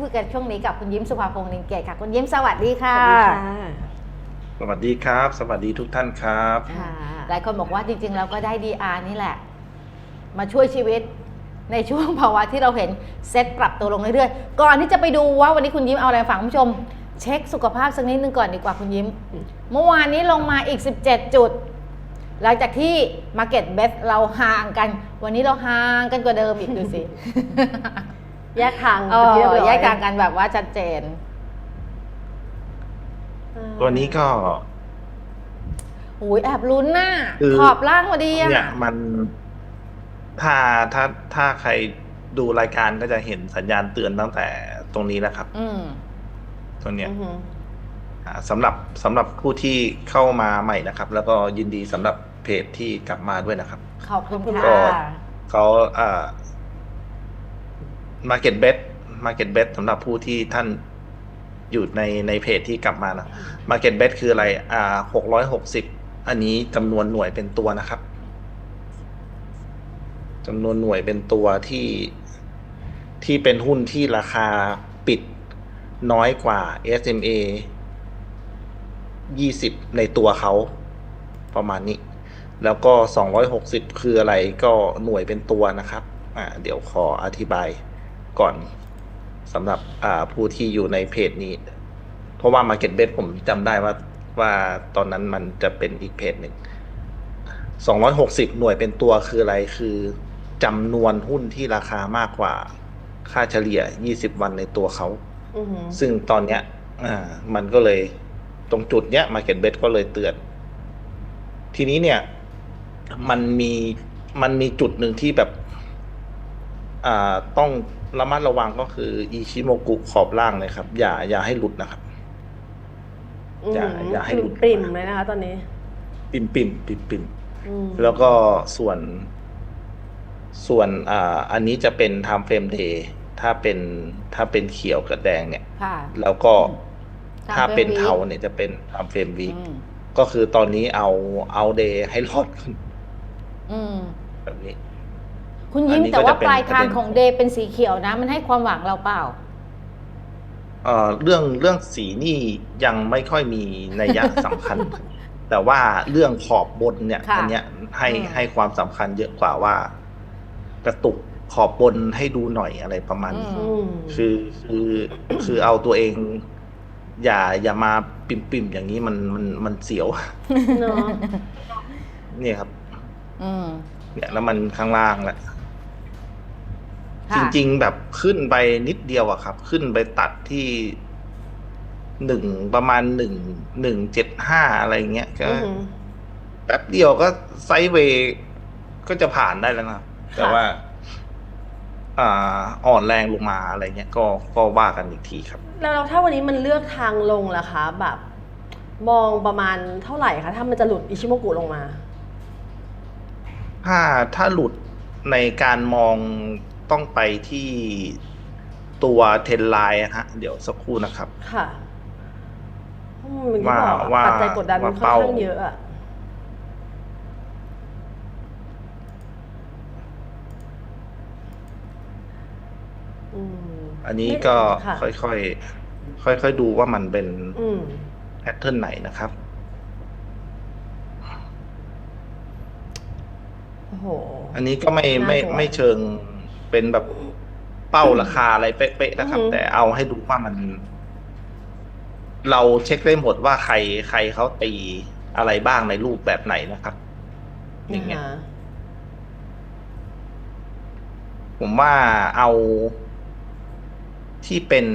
พูดกันช่วงนี้กับคุณยิ้มสุภาพงษ์นินเกตค่ะ คุณยิ้มสวัสดีค่ะ สวัสดีครับ สวัสดีทุกท่านครับค่ะหลายคนบอกว่าจริงๆเราก็ได้ DR นี่แหละ มาช่วยชีวิตในช่วงภาวะที่เราเห็นเซ็ตปรับตัวลงเรื่อยๆ ก่อนที่จะไปดูว่าวันนี้คุณยิ้มเอาอะไรมาฝากคุณผู้ชม เช็คสุขภาพสักนิดนึงก่อนดีกว่าคุณยิ้ม เมื่อวานนี้ลงมาอีก 17 จุด หลังจากที่ Market Best เราห่างกัน วันนี้เราห่างกันกว่าเดิมอีกดูสิ แยกทางเอเป็นที่เรีบอร้อแยกทางกันแบบว่าชัดเจนอ่าตัวนี้ก็หูยแอบลุ้นน่ะคือขอบล่างพอดีอะเนี่ยมัน ถ้าถ้าถ้าใครดูรายการก็จะเห็นสัญญาณเตือนตั้งแต่ตรงนี้แล้วครับ อืมตัวเนี้ยอือหืออ่าสำหรับสำหรับผู้ที่เข้ามาใหม่นะครับ แล้วก็ยินดีสำหรับเพจที่กลับมาด้วยนะครับ ขอบคุณก็ค่ะเขาอ่า Market Bet Market Bet สำหรับผู้ที่ท่านอยู่ในในเพจที่กลับมานะ Market Bet คืออะไร อ่าหกร้อยหกสิบอันนี้จำนวนหน่วยเป็นตัวนะครับจำนวนหน่วยเป็นตัวที่ที่เป็นหุ้นที่ราคาปิดน้อยกว่า SMA ยี่สิบในตัวเขาประมาณนี้ แล้วก็สองร้อยหกสิบคืออะไรก็หน่วยเป็นตัวนะครับ อ่า เดี๋ยวขออธิบาย ก่อนสำหรับอ่าผู้ที่อยู่ในเพจนี้ เพราะว่า Market b e t ผมจำได้ว่าว่าตอนนั้นมันจะเป็นอีกเพจหนึ่ง 260 หน่วยเป็นตัวคืออะไรคือจำนวนหุ้นที่ราคามากกว่า ค่าเฉลี่ย 20 วันในตัวเขาอือหือซึ่งตอนเนี้ยอ่ามันก็เลยตรงจุดเนี้ย Market Bet ก็เลยเตือน ทีนี้เนี่ย มันมีมันมีจุดหนึ่งที่แบบอ่า ต้องระมัดระวังก็คืออิชิโมกุขอบล่างเลยครับ อย่าอย่าให้หลุดนะครับ อย่าหือย่าให้หลุดปริ่มๆเลยนะคะ ตอนนี้ปิ่มปิ่มปิ่มปิ่มอืมแล้วก็ส่วน ส่วนอ่าอันนี้จะเป็น time frame day ถ้าเป็นถ้าเป็นเขียวกับแดงเนี่ยค่ะแล้วก็ Time ถ้าเป็น frame week เทาเนี่ยจะเป็น time frame week อืมก็คือตอนนี้เอาเอาเดย์ให้รอดก่อนอืมแบบนี้ คุณยิ้มอันนี้แต่ก็ว่าจะเป็นปลายทางประเด็น ของเดย์เป็นสีเขียวนะ มันให้ความหวังเราเปล่า เอ่อเรื่องเรื่องสีนี่ยังไม่ค่อยมีนัยยะสำคัญ แต่ว่าเรื่องขอบบนเนี่ยค่ะอันเนี้ยให้อืม ให้ความสำคัญเยอะกว่าว่า กระตุกขอบบนให้ดูหน่อยอะไรประมาณนี้ อืม คือคือคือเอาตัวเอง อย่าอย่ามาปิ่มปิ่มๆอย่างนี้มันมันมันเสียว เนาะเนี่ยครับ อืม เนี่ยแล้วมันข้างล่างแหละค่ะ จริง ๆ แบบขึ้นไปนิดเดียวอะครับ ขึ้นไปตัดที่หนึ่งประมาณหนึ่งหนึ่งเจ็ดห้าอะไรเงี้ยก็อือหือแป๊บเดียวก็ไซด์เวย์ก็จะผ่านได้แล้วนะครับแต่ว่า อ่า อ่อนแรงลงมาอะไรเงี้ยก็ก็ว่ากันอีกทีครับแล้วแล้วถ้าวันนี้มันเลือกทางลงล่ะคะ แบบ มองประมาณเท่าไหร่คะถ้ามันจะหลุดอิชิโมกุลงมา ถ้าถ้าหลุดในการมอง ต้องไปที่ตัวเทนไลน์ฮะ เดี๋ยวสักครู่นะครับ ค่ะอืมมันก็ว่าบอกอะว่าปัจจัยกดดันมันค่อนว่าเป้าข้างเยอะอะอืมอันนี้ก็ค่ะค่อยๆค่อยๆดูว่ามันเป็นอืมแพทเทิร์นไหนนะครับโอ้โหอันนี้ก็ไม่ไม่น่ากลัวไม่เชิง เป็นแบบเป้าราคาอะไรเป๊ะๆนะครับอือฮึแต่เอาให้ดูว่ามัน เราเช็คได้หมดว่าใครใครเขาตีอะไรบ้างในรูปแบบไหนนะครับ อย่างเงี้ยนะคะผมว่าเอาที่เป็น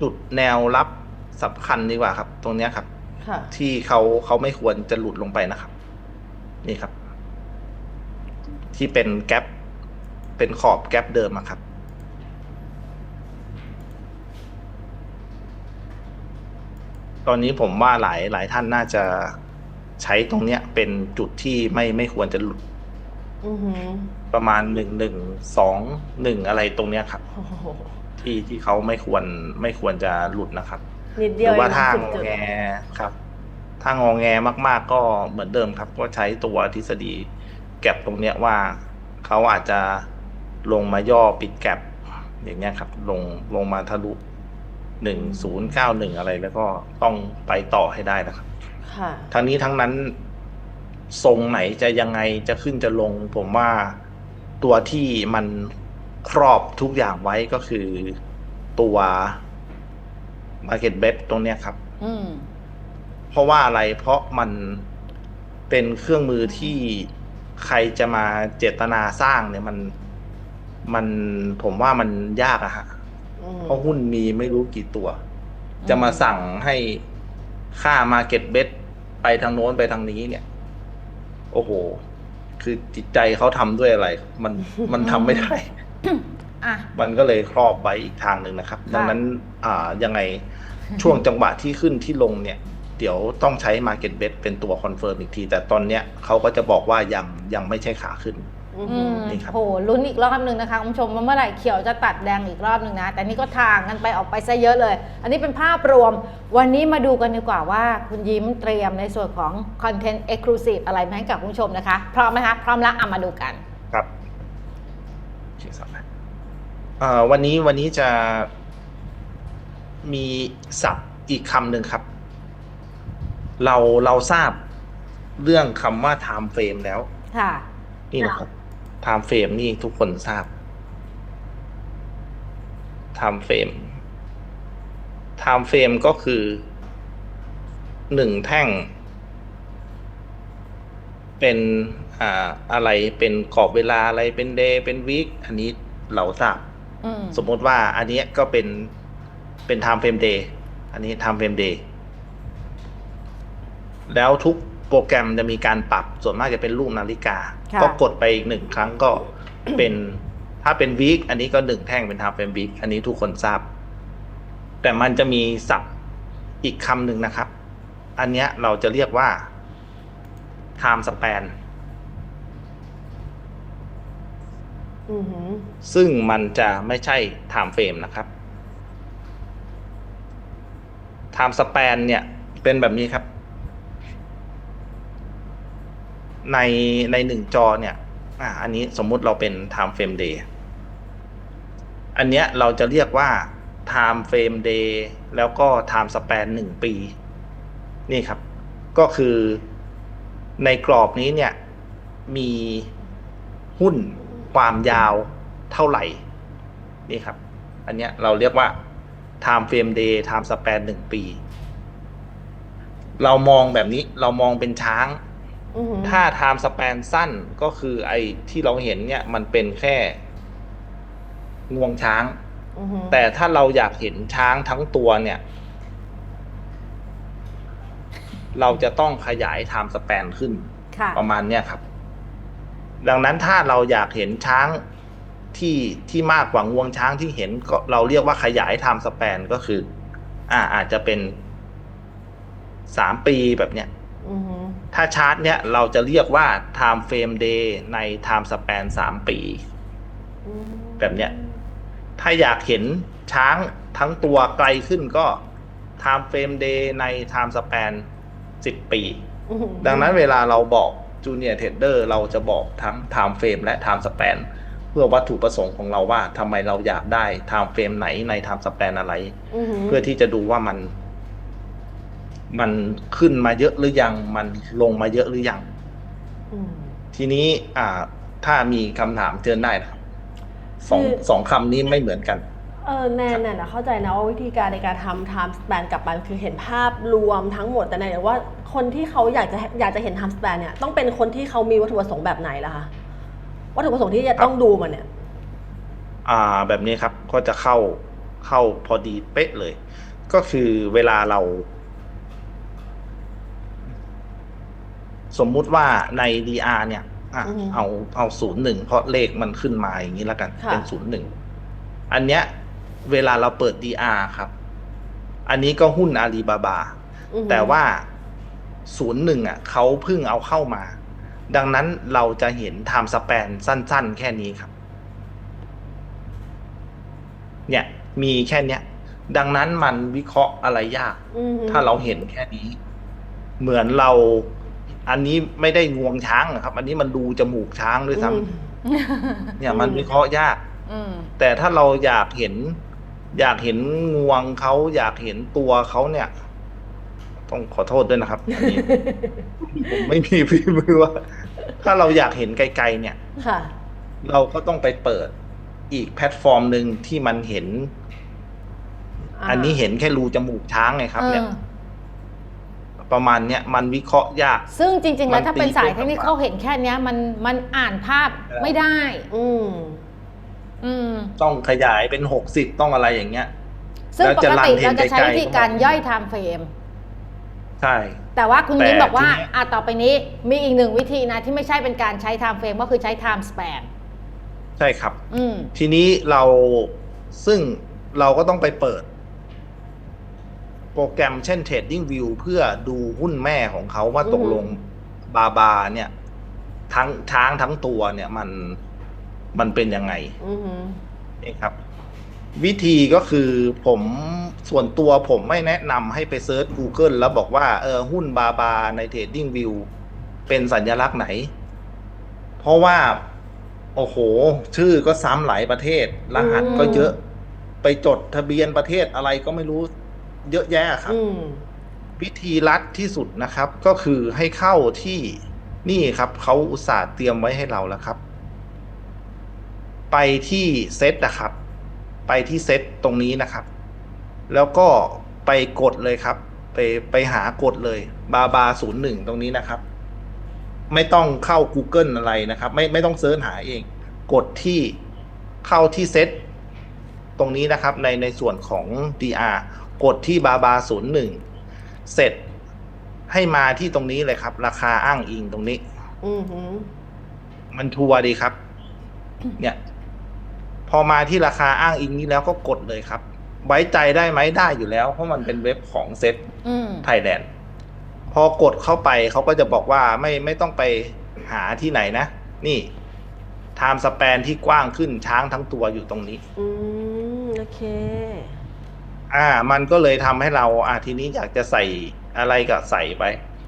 จุดแนวรับสำคัญดีกว่าครับ ตรงเนี้ยครับค่ะที่เขาเขาไม่ควรจะหลุดลงไปนะครับ นี่ครับ ที่เป็นแกลบเป็นขอบแกลบเดิมอะครับ ตอนนี้ผมว่าหลายหลายท่านน่าจะใช้ตรงเนี้ย เป็นจุดที่ไม่ไม่ควรจะหลุดอือหือประมาณหนึ่งหนึ่งสองหนึ่งอะไรตรงเนี้ยครับโอ้โหที่ที่เขาไม่ควรไม่ควรจะหลุดนะครับนิดหเดียวรือว่าเงถ้าสิบงอจุดแงครับ ถ้างอแงมาก ๆ ก็เหมือนเดิมครับ ก็ใช้ตัวทฤษฎีแก็บตรงเนี้ยว่าเขาอาจจะลงมาย่อปิดแกลบอย่างเงี้ยครับ ลงลงมาทะลุหนึ่งศูนย์เก้าหนึ่งอะไรแล้วก็ต้องไปต่อให้ได้นะครับค่ะทั้งนี้ทั้งนั้นทรงไหนจะยังไงจะขึ้นจะลง ผมว่าตัวที่มันครอบทุกอย่างไว้ก็คือตัว Market b e t ตรงเนี้ยครับ อืม เพราะว่าอะไรเพราะมันเป็นเครื่องมือที่ใครจะมาเจตนาสร้างเนี่ยมันมันผมว่ามันยากอะฮะอืมเพราะหุ้นมีไม่รู้กี่ตัว จะมาสั่งให้ค่า Market b e t ไปทางโน้นไปทางนี้เนี่ย โอ้โห คือจิตใจเขาทำด้วยอะไร มันมันทำไม่ได้อะมันก็เลยครอบไว้อีกทางหนึ่งนะครับค่ะดังนั้น อ่ายังไงช่วงจังหวะที่ขึ้นที่ลงเนี่ย เดี๋ยวต้องใช้ Market Bet เป็นตัวคอนเฟิร์มอีกที แต่ตอนเนี้ยเขาก็จะบอกว่ายังยังไม่ใช่ขาขึ้นอืมอืมนี่ครับ โหลุ้นอีกรอบหนึ่งนะคะคุณผู้ชมว่าเมื่อไหร่เขียวจะตัดแดงอีกรอบหนึ่งนะ แต่นี่ก็ทางกันไปออกไปซะเยอะเลย อันนี้เป็นภาพรวม วันนี้มาดูกันดีกว่าว่าคุณยิ้มเตรียมในส่วนของคอนเทนต์เอ็กซ์คลูซีฟอะไรมาให้กับคุณผู้ชมนะคะ พร้อมไหมคะพร้อมแล้วอะมาดูกันครับเขียนสับนะอ่าวันนี้วันนี้จะมีศัพท์อีกคำหนึ่งครับ เราเราทราบเรื่องคำว่า time frame แล้ว ค่ะ นี่นะครับ time frame นี่ทุกคนทราบ time frame time frame ก็คือหนึ่งแท่ง เป็นอ่าอะไรเป็นกรอบเวลาอะไรเป็นเดย์เป็นวีคอันนี้เราทราบ อืมสมมติว่าอันเนี้ยก็เป็นเป็น time frame day อันนี้ time frame day แล้วทุกโปรแกรมจะมีการปรับส่วนมากจะเป็นรูปนาฬิกาค่ะก็กดไปอีกหนึ่งครั้งก็เป็นถ้าเป็นวีคอันนี้ก็หนึ่งแท่งเป็น time frame week อันนี้ทุกคนทราบ แต่มันจะมีศัพท์อีกคำหนึ่งนะครับ อันเนี้ยเราจะเรียกว่า time span อือหือซึ่งมันจะไม่ใช่ time frame นะครับ time span เนี่ยเป็นแบบนี้ครับ ในในหนึ่งจอเนี่ย อ่า อันนี้สมมุติเราเป็น time frame day อันเนี้ยเราจะเรียกว่า time frame day แล้วก็ time span หนึ่งปี นี่ครับ ก็คือในกรอบนี้เนี่ย มีหุ้นความยาวเท่าไหร่ นี่ครับ อันเนี้ยเราเรียกว่า time frame day time span หนึ่งปี เรามองแบบนี้ เรามองเป็นช้าง ถ้า time span สั้นก็คือไอ้ที่เราเห็นเนี่ย มันเป็นแค่งวงช้างอือหือแต่ถ้าเราอยากเห็นช้างทั้งตัวเนี่ย เราจะต้องขยาย time span ขึ้นค่ะประมาณเนี้ยครับ ดังนั้นถ้าเราอยากเห็นช้างที่ที่มากกว่างวงช้างที่เห็นก็เราเรียกว่าขยาย time span ก็คือ อ่าอาจจะเป็นสามปีแบบเนี้ยอือหือ ถ้าชาร์ตเนี้ยเราจะเรียกว่า time frame day ใน time span สามปีอืมแบบเนี้ย ถ้าอยากเห็นช้างทั้งตัวไกลขึ้นก็ time frame day ใน time span สิบปีอือหือดังนั้นเวลาเราบอก junior trader เราจะบอกทั้ง time frame และ time span เพื่อวัตถุประสงค์ของเราว่าทำไมเราอยากได้ time frame ไหนใน time span อะไรอือหือเพื่อที่จะดูว่ามัน มันขึ้นมาเยอะหรือยัง มันลงมาเยอะหรือยังอืมทีนี้ อ่า ถ้ามีคำถามเชิญได้นะครับสองคือสองคำนี้ไม่เหมือนกัน เออแนนเนี่ยนะเข้าใจนะว่าวิธีการในการทำ time span กลับไปคือเห็นภาพรวมทั้งหมดแต่แนนอยากว่าคนที่เขาอยากจะอยากจะเห็น time span เนี่ยต้องเป็นคนที่เขามีวัตถุประสงค์แบบไหนล่ะคะวัตถุประสงค์ที่จะต้องดูมันเนี่ย อ่า แบบนี้ครับก็จะเข้าเข้าพอดีเป๊ะเลย ก็คือเวลาเรา สมมุติว่าใน DR เนี่ยอะอือฮึเอาเอาศูนย์หนึ่งเพราะเลขมันขึ้นมาอย่างนี้แล้วกันค่ะเป็นศูนย์หนึ่งอันเนี้ย เวลาเราเปิด DR ครับ อันนี้ก็หุ้นอาลีบาบาอือหือแต่ว่าศูนย์หนึ่งอะเขาเพิ่งเอาเข้ามา ดังนั้นเราจะเห็นไทม์สแปนสั้น ๆ แค่นี้ครับ เนี่ย มีแค่เนี้ย ดังนั้นมันวิเคราะห์อะไรยากอือหือถ้าเราเห็นแค่นี้ เหมือนเรา อันนี้ไม่ได้งวงช้างอะครับ อันนี้มันดูจมูกช้างด้วยซ้อืมำเนี่ยมันวิเคราะห์ยากอืมแต่ถ้าเราอยากเห็น อยากเห็นงวงเขาอยากเห็นตัวเขาเนี่ย ต้องขอโทษด้วยนะครับอันนี้ผมไม่มีฝีมือว่า ถ้าเราอยากเห็นไกลๆเนี่ยค่ะเราก็ต้องไปเปิดอีกแพลตฟอร์มหนึ่งที่มันเห็นาอันนี้เห็นแค่รูจมูกช้างไงครับ เนี่ยเออ ประมาณเนี้ยมันวิเคราะห์ยาก ซึ่งจริง ๆ แล้วถ้าเป็นสายเทคนิคมันตีเขาเห็นแค่เนี้ยมันมันอ่านภาพไม่ได้ อืมอืมต้องขยายเป็นหกสิบต้องอะไรอย่างเงี้ย ซึ่งแล้วปจะกรันติเห็นเราจะใช้ไกลๆวิธีการก็มองย่อยไทม์เฟรมใช่ แต่ว่าคุณแต่ยิ้มบอกว่าทีเนี้ยอะต่อไปนี้มีอีกหนึ่งวิธีนะ ที่ไม่ใช่เป็นการใช้ไทม์เฟรมก็คือใช้ไทม์ส p ป n ใช่ครับ อืมทีนี้เราซึ่งเราก็ต้องไปเปิด โปรแกรมเช่น Trading View เพื่อดูหุ้นแม่ของเขาว่าอืมตกลงบาบาเนี่ย ทั้งช้างทั้งตัวเนี่ยมันมันเป็นยังไงอือหือนี่ครับ วิธีก็คือผมส่วนตัวผมไม่แนะนำให้ไปเซิร์ช Google แล้วบอกว่าเออหุ้นบาบาใน Trading View เป็นสัญลักษณ์ไหน เพราะว่า โอ้โห ชื่อก็ซ้ำหลายประเทศ รหัสก็เยอะ ไปจดทะเบียนประเทศอะไรก็ไม่รู้ เยอะแยะครับอืมวิธีรัดที่สุดนะครับ ก็คือให้เข้าที่นี่ครับเขาอุตส่าห์เตรียมไว้ให้เราแล้วครับ ไปที่เซตนะครับ ไปที่เซตตรงนี้นะครับ แล้วก็ไปกดเลยครับ ไปไปหากดเลย บาบาศูนย์หนึ่งตรงนี้นะครับ ไม่ต้องเข้า Google อะไรนะครับ ไม่ไม่ต้องเซิร์ชหาเอง กดที่เข้าที่เซตตรงนี้นะครับในในส่วนของ DR กดที่บาบาศูนย์หนึ่งเสร็จให้มาที่ตรงนี้เลยครับ ราคาอ้างอิงตรงนี้ อือหือ มันทัวร์ดีครับ เนี่ย พอมาที่ราคาอ้างอิงนี้แล้วก็กดเลยครับ ไว้ใจได้ไหมได้อยู่แล้ว เพราะมันเป็นเว็บของเซ็ตอืมไทยแลนด์พอกดเข้าไปเขาก็จะบอกว่าไม่ไม่ต้องไปหาที่ไหนนะ นี่ไทม์สแปนที่กว้างขึ้นช้างทั้งตัวอยู่ตรงนี้ อืม โอเค อ่า มันก็เลยทำให้เราอ่าทีนี้อยากจะใส่อะไรก็ใส่ไป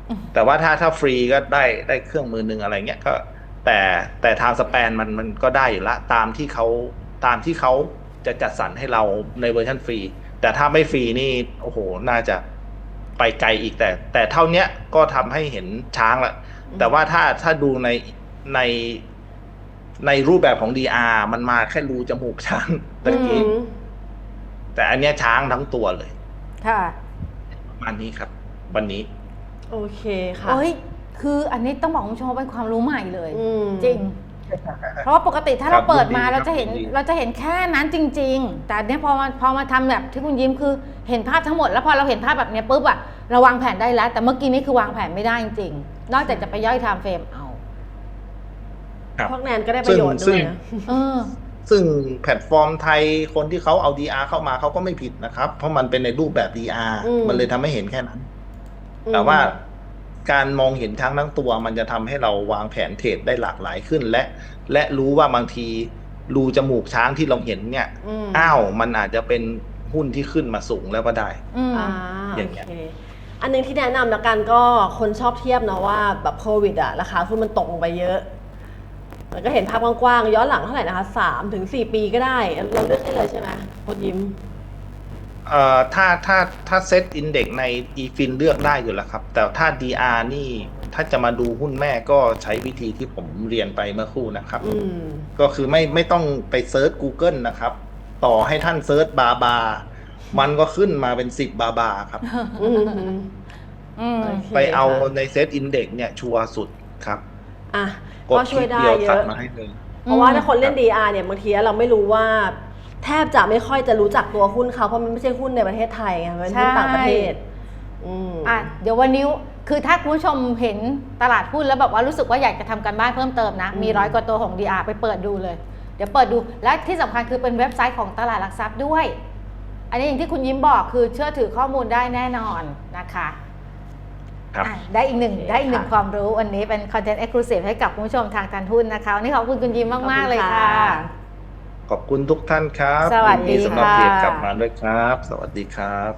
อืมแต่ว่าถ้าถ้าฟรีก็ได้ได้เครื่องมือหนึ่งอะไรเงี้ยก็ แต่แต่ทางสแปนมันมันก็ได้อยู่ละ ตามที่เขาตามที่เขาจะจัดสรรให้เราในเวอร์ชันฟรี แต่ถ้าไม่ฟรีนี่โอ้โหน่าจะไปไกลอีกแต่ แต่เท่าเนี้ยก็ทำให้เห็นช้างละแต่ว่าถ้าถ้าดูในในในรูปแบบของ DR มันมาแค่รูจมูกช้างตะอืกี้ม แต่อันเนี้ยช้างทั้งตัวเลย ค่ะ ประมาณนี้ครับ วันนี้ โอเคค่ะ โอ้ย คืออันนี้ต้องบอกคุณผู้ชมว่าเป็นความรู้ใหม่เลย อืม จริง เพราะว่าปกติถ้าครัเราบเปิดมายินดีเราจะเห็นครับยินดี เราจะเห็นแค่นั้นจริง ๆ แต่อันเนี้ยพอมาพอมาทำแบบที่คุณยิ้มคือเห็นภาพทั้งหมดแล้วพอเราเห็นภาพแบบเนี้ยปุ๊บอะเราวางแผนได้แล้ว แต่เมื่อกี้นี้คือวางแผนไม่ได้จริงๆ นอกจากจะไปย่อยไทม์เฟรมเอา ครับ พวกแนนก็ได้ประโยชน์ซึ่ด้วยงนะ เออ ซึ่งแพลตฟอร์มไทยคนที่เขาเอา DR เข้ามาเขาก็ไม่ผิดนะครับ เพราะมันเป็นในรูปแบบ DR อืมมันเลยทำให้เห็นแค่นั้นอืมแต่ว่าการมองเห็นช้างทั้งตัว มันจะทำให้เราวางแผนเทรดได้หลากหลายขึ้น และ และรู้ว่าบางทีรูจมูกช้างที่เราเห็นเนี่ยอืมอ้าวมันอาจจะเป็นหุ้นที่ขึ้นมาสูงแล้วก็ได้อืมอ่าอโอย่างเงี้ยเคอันหนึงที่แนะนำแล้วกันก็คนชอบเทียบนะว่าแบบโควิดอะราคาหุ้นมันตกลงไปเยอะ แล้วก็เห็นภาพกว้างๆย้อนหลังเท่าไหร่นะคะสามถึงสี่ปีก็ได้ เราเลือกได้เลยใช่ไหมโคตรยิ้มเอ่อถ้าถ้าถ้าเซตอินเด็กใน eFin เลือกได้อยู่แล้วครับ แต่ถ้า DR นี่ถ้าจะมาดูหุ้นแม่ก็ใช้วิธีที่ผมเรียนไปเมื่อครู่นะครับ อืม ก็คือไม่ไม่ต้องไปเซิร์ช Google นะครับ ต่อให้ท่านเซิร์ชบาบา มันก็ขึ้นมาเป็นสิบบาบาครับ อืมอืมโอเคไปเอาค่ะในเซตอินเด็กเนี่ยชัวร์สุดครับ อะ กดก็คช่ลิวยกได้เดียวเยตัดอะมาให้เลย เพราะว่าถ้าคนเล่นครับ DR เนี่ยบางทีเราไม่รู้ว่า แทบจะไม่ค่อยจะรู้จักตัวหุ้นเขาเพราะมันไม่ใช่หุ้นในประเทศไทยไงมันเป็นหุ้นต่างประเทศอืมอะเดี๋ยววันนี้คือถ้าคุณผู้ชมเห็นตลาดหุ้นแล้วแบบว่ารู้สึกว่าอยากจะทำการบ้านเพิ่มเติมนะอืมมีร้อยกว่าตัวของ DR ไปเปิดดูเลย เดี๋ยวเปิดดูและที่สำคัญคือเป็นเว็บไซต์ของตลาดหลักทรัพย์ด้วย อันนี้อย่างที่คุณยิ้มบอกคือเชื่อถือข้อมูลได้แน่นอนนะคะ ครับ อะได้อีกหนึ่งโอเคได้อีกหนึ่งค่ะความรู้วันนี้เป็นคอนเทนต์เอ็กซ์คลูซีฟให้กับคุณผู้ชมทางการหุ้นนะคะวันนี้ขอบคุณคุณยิ้มมาก ๆ เลยค่ะ ขอบคุณทุกท่านครับสวัสดียินสำหรับค่ะเทปกลับมาด้วยครับ สวัสดีครับ